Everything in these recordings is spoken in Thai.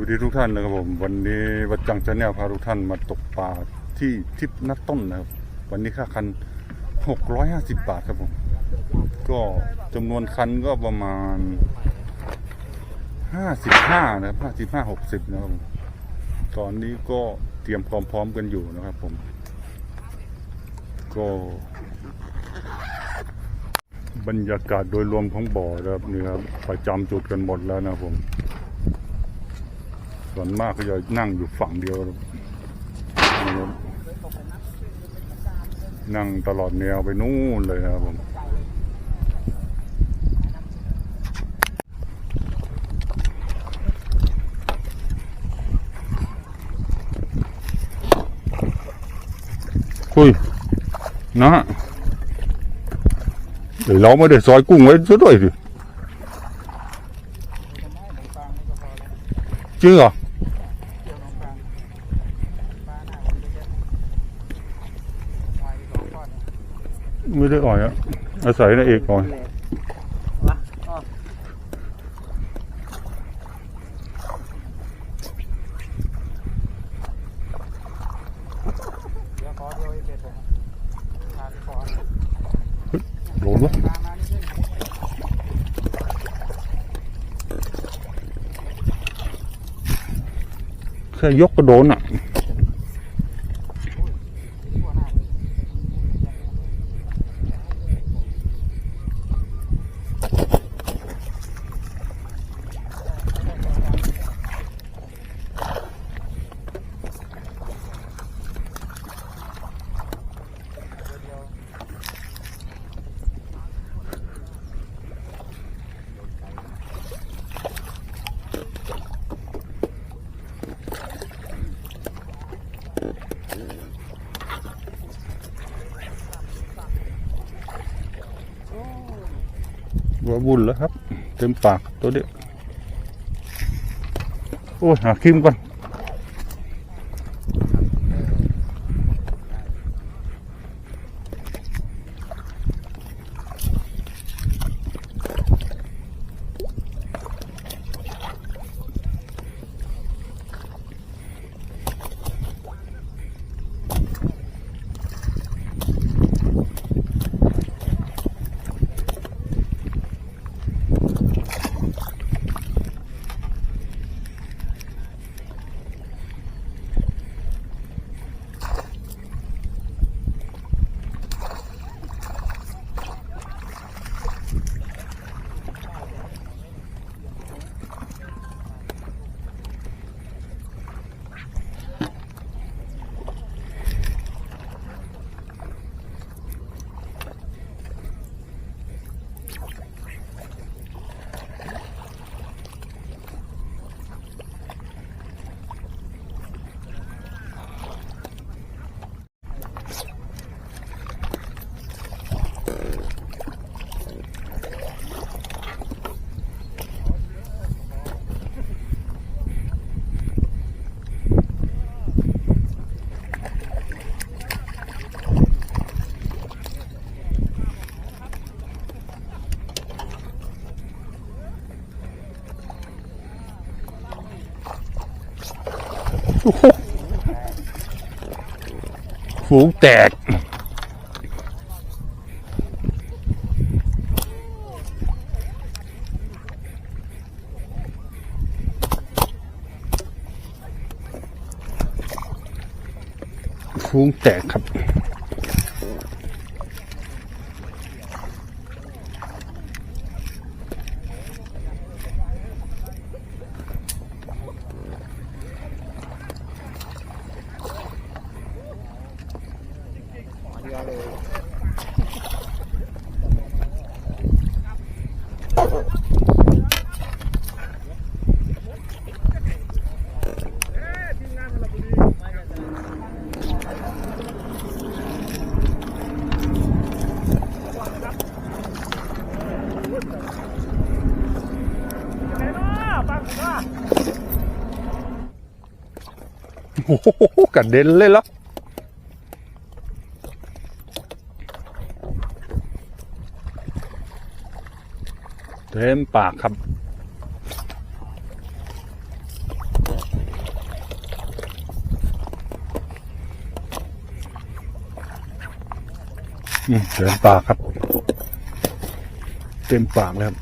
วัสดีทุกท่านนะครับผมวันนี้วัดจังชาแนลพาทุกท่านมาตกปลาที่ทิพนัดต้นนะครับ วันนี้ค่าคัน 650 บาทครับผม ก็จำนวนคันก็ประมาณ 55 นะครับ55 60 นะครับตอนนี้ก็เตรียมความพร้อมกันอยู่นะครับผม ก็บรรยากาศโดยรวมของบ่อนะครับนี่ครับประจำจุดกันหมดแล้วนะครับผม ส่วนมากก็จะนั่งอยู่ฝั่งเดียวนั่งตลอดแนวไปนู่นเลยครับผมคุยนะเดี๋ยวเราไม่ได้ซอยกุ้งไว้ซะด้วยสิจริงเหรอ ไม่ได้อ่อยอะอาศัยนายเอกอ่อยโดนวะแค่ยกก็โดนอะ ว่าบุญแล้วครับ เต็มปากตัวเด็กโอ้ยหาคิมก่อน ฝูงแตก ฝูงแตกครับ โอ้โหกระเด็นเลยแล้ว เต็มปากครับอืเต็มปากครับ เต็มปากแล้ว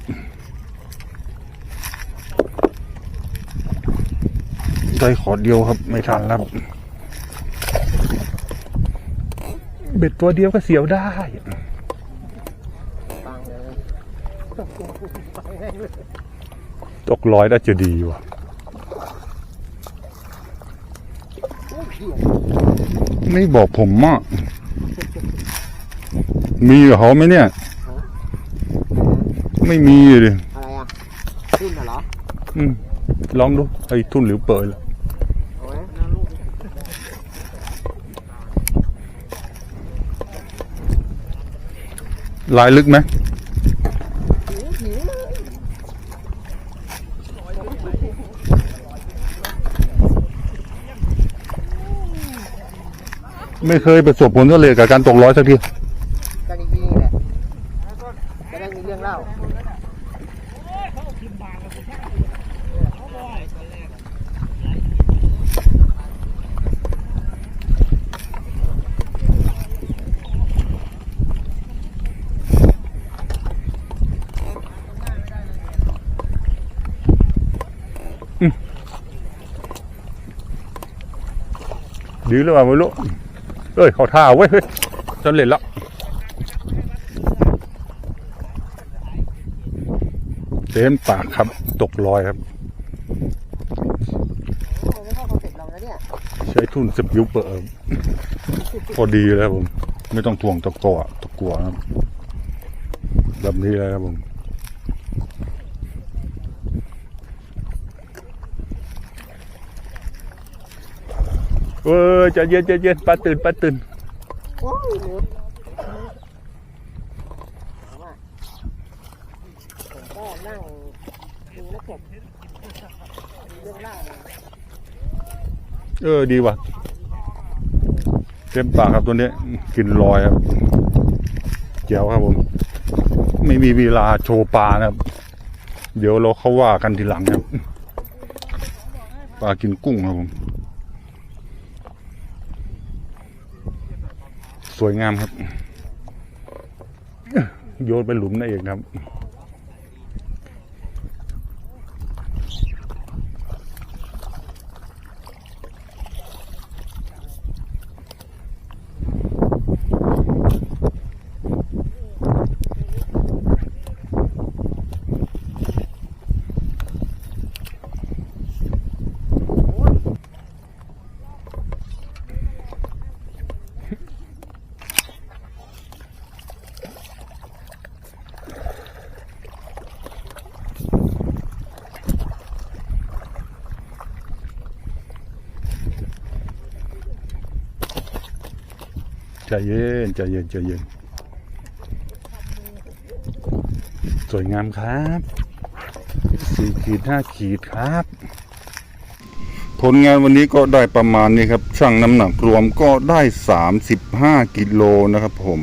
ได้ขอเดียวครับ ไม่ทันแล้วเบ็ดตัวเดียวก็เสียวได้ ตกร้อยได้จะดีว่ะไม่บอกผมอะมีกับเขาไหมเนี่ย ไม่มีเลยอะไรอะขึ้นเหรอ อืมลองดูไอ้ทุ่นหรือเปิดล่ะเอาไว้ลายลึกไหม ไม่เคยประสบผลสำเร็จกับการตกร้อยสักทีก็ดีๆแหละจะได้มีเรื่องเล่าดีหรือเปล่าไม่รู้ เอ้ยเขาท่าเว้ยเฮ้ยสำเร็จแล้วเต็มปากครับ ตกลอยครับโอ้ไม่เข้าคอนเซ็ปต์เราแล้วเนี่ยใช้ทุนสปิวเปิดพอดีแล้วผม ไม่ต้องทวงตะกอตะกัวนะครับแบบนี้เลยครับผม เออจะเย็นจะเย็นปลาตื่นปลาตื่นโอ้ยหลุดถามว่าผมก็นั่งดูแล้วเองเล่าเลยเออดีว่ะ เต็มปากครับตัวนี้กินลอยครับเจ๋วครับผม ไม่มีเวลาโชว์ปลานะครับ เดี๋ยวเราเขาว่ากันทีหลังครับปลากินกุ้งครับผม วยงามครับ โยนไปหลุมนั่นเองครับ เย็นใจเย็นใจเย็น สวยงามครับสี่ขีดห้าขีดครับ ผลงานวันนี้ก็ได้ประมาณนี้ครับ ช่างน้ำหนักรวมก็ได้สามสิบห้ากิโลนะครับผม